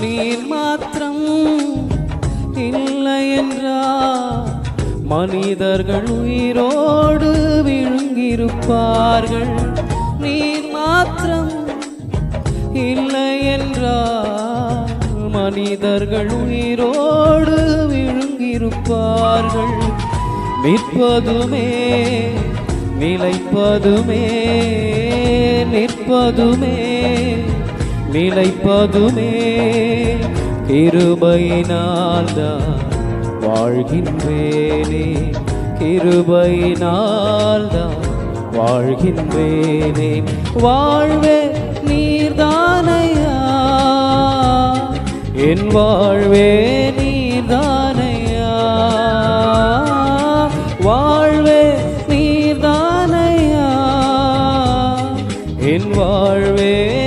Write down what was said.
நீர் மாத்திரம் இல்லை என்றால் மனிதர்கள் உயிரோடு விழுங்கியிருப்பார்கள். நீர் மாத்திரம் இல்லை என்றால் மனிதர்கள் உயிரோடு விழுங்கியிருப்பார்கள். நிற்பதுமே நிலைப்பதுமே நிற்பதுமே நிலைப்பதுமே கிருபையினால்தான் வாழ்கின்றேனே. கிருபையினால்தான் வாழ்கின்றேனே. வாழ்வே நீர்தானையா? என் வாழ்வே நீர்தானையா? வாழ்வே நீர்தானையா? என் வாழ்வே